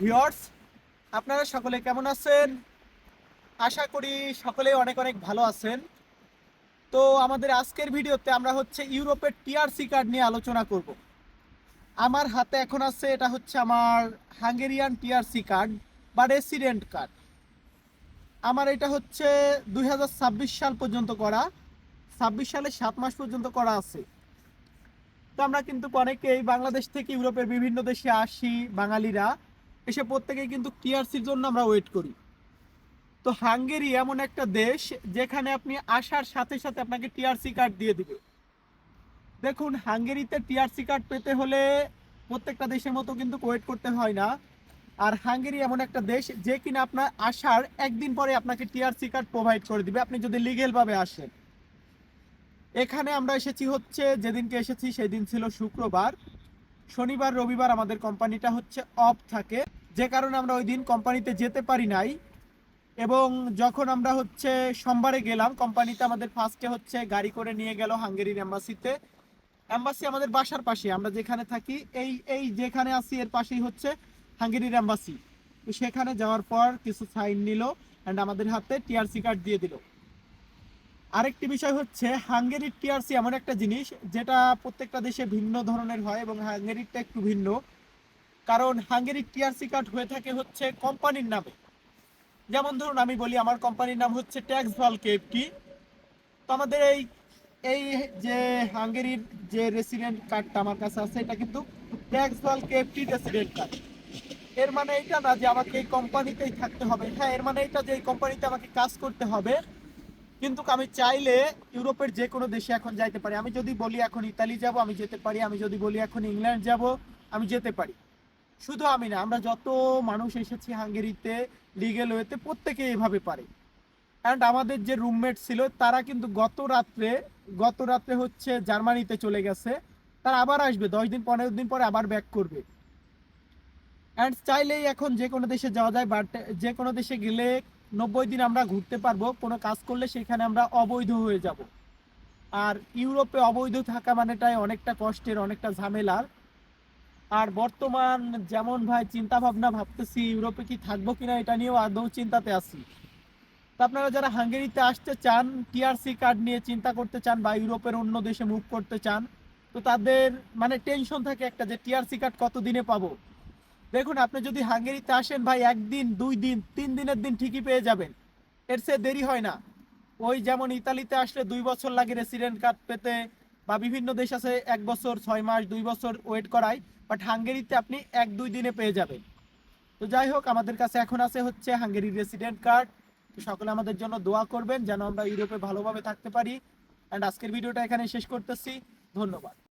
Viewers, আপনারা সকলে কেমন আছেন? আশা করি সকলে অনেক অনেক ভালো আছেন। তো আমাদের আজকের ভিডিওতে আমরা হচ্ছে ইউরোপের টিআরসি কার্ড নিয়ে আলোচনা করব। আমার হাতে এখন আছে, এটা হচ্ছে আমার হাঙ্গেরিয়ান টিআরসি কার্ড বা রেসিডেন্ট কার্ড। আমার এটা হচ্ছে দুই হাজার ছাব্বিশ সাল পর্যন্ত করা, ছাব্বিশ সালে সাত মাস পর্যন্ত করা আছে। তো আমরা কিন্তু অনেকেই বাংলাদেশ থেকে ইউরোপের বিভিন্ন দেশে আসি, বাঙালিরা। এসে প্রত্যেকেই কিন্তু টিআরসির জন্য আমরা ওয়েট করি। তো হাঙ্গেরি এমন একটা দেশ যেখানে আপনি আসার সাথে সাথে আপনাকে টিআরসি কার্ড দিয়ে দিবে। দেখুন, হাঙ্গেরিতে টিআরসি কার্ড পেতে হলে প্রত্যেকটা দেশের মতো কিন্তু ওয়েট করতে হয় না। আর হাঙ্গেরি এমন একটা দেশ যে কিনা আপনার আসার একদিন পরে আপনাকে টিআরসি কার্ড প্রোভাইড করে দিবে। আপনি যদি লিগেলভাবে আসেন। এখানে আমরা এসেছি হচ্ছে, যেদিনকে এসেছি সেদিন ছিল শুক্রবার। শনিবার, রবিবার আমাদের কোম্পানিটা হচ্ছে অফ থাকে। যে কারণে আমরা ওই দিন কোম্পানিতে যেতে পারি নাই। এবং যখন আমরা হচ্ছে সোমবারে গেলাম, কোম্পানিতে আমাদের ফার্স্টে হচ্ছে গাড়ি করে নিয়ে গেল হাঙ্গেরির এম্বাসিতে। অ্যাম্বাসি আমাদের বাসার পাশে, আমরা যেখানে থাকি, এই এই যেখানে আছি, এর পাশেই হচ্ছে হাঙ্গেরির তো সেখানে যাওয়ার পর কিছু সাইন নিল অ্যান্ড আমাদের হাতে টিআরসি কার্ড দিয়ে দিল। আরেকটি বিষয় হচ্ছে, হাঙ্গেরির টিআরসি এমন একটা জিনিস, যেটা প্রত্যেকটা দেশে ভিন্ন ধরনের হয় এবং হাঙ্গেরিরটা একটু ভিন্ন। কারণ হাঙ্গেরি টিআরসি কার্ড হয়ে থাকে হচ্ছে কোম্পানির নামে। যেমন ধরুন, আমি বলি আমার কোম্পানির নাম হচ্ছে ট্যাক্স ভালো কেএফটি তো আমাদের এই এই যে হাঙ্গেরির যে রেসিডেন্ট কার্ডটা আমার কাছে আছে, এটা কিন্তু ট্যাক্স ভালো কেএফটি রেসিডেন্ট কার্ড এর মানে এটা না যে আমাকে এই কোম্পানিতেই থাকতে হবে। হ্যাঁ এর মানে এটা যে এই কোম্পানিতে আমাকে কাজ করতে হবে। কিন্তু আমি চাইলে ইউরোপের যে কোনো দেশে এখন যাইতে পারি। আমি যদি বলি এখন ইতালি যাব, আমি যেতে পারি। আমি যদি বলি এখন ইংল্যান্ড যাব, আমি যেতে পারি। শুধু আমি না, আমরা যত মানুষ এসেছি হাঙ্গেরিতে লিগেল ওয়েতে প্রত্যেকে এভাবে পারে। অ্যান্ড আমাদের যে রুমমেট ছিল, তারা কিন্তু গত রাত্রে গত রাত্রে হচ্ছে জার্মানিতে চলে গেছে। তারা আবার আসবে, দশ দিন, পনেরো দিন পরে আবার ব্যাক করবে। অ্যান্ড চাইলেই এখন যে কোনো দেশে যাওয়া যায় বাট যে কোনো দেশে গেলে নব্বই দিন আমরা ঘুরতে পারব। কোনো কাজ করলে সেখানে আমরা অবৈধ হয়ে যাব। আর ইউরোপে অবৈধ থাকা মানেটাই অনেকটা কষ্টের, অনেকটা ঝামেলার। আর বর্তমান যেমন ভাই চিন্তা ভাবনা ভাবতেছি, ইউরোপে কি থাকব কিনা এটা নিয়েও আদৌ চিন্তাতে আছি। তো আপনারা যারা হাঙ্গেরিতে আসতে চান টিআরসি কার্ড নিয়ে চিন্তা করতে চান বা ইউরোপের অন্য দেশে মুভ করতে চান, তো তাদের মানে টেনশন থাকে একটা যে টিআরসি কার্ড কত দিনে পাবো। দেখুন, আপনি যদি হাঙ্গেরিতে আসেন ভাই, একদিন, দুই দিন, তিন দিনের দিন ঠিকই পেয়ে যাবেন। এর সে দেরি হয় না। ওই যেমন ইতালিতে আসলে দুই বছর লাগে রেসিডেন্ট কার্ড পেতে বা বিভিন্ন দেশ আছে, এক বছর, ছয় মাস, দুই বছর ওয়েট করায় বাট হাঙ্গেরিতে আপনি এক, দুই দিনে পেয়ে যাবেন। তো যাই হোক, আমাদের কাছে এখন আছে হচ্ছে হাঙ্গেরি রেসিডেন্ট কার্ড তো সকলে আমাদের জন্য দোয়া করবেন যেন আমরা ইউরোপে ভালোভাবে থাকতে পারি। অ্যান্ড আজকের ভিডিওটা এখানে শেষ করতেছি। ধন্যবাদ।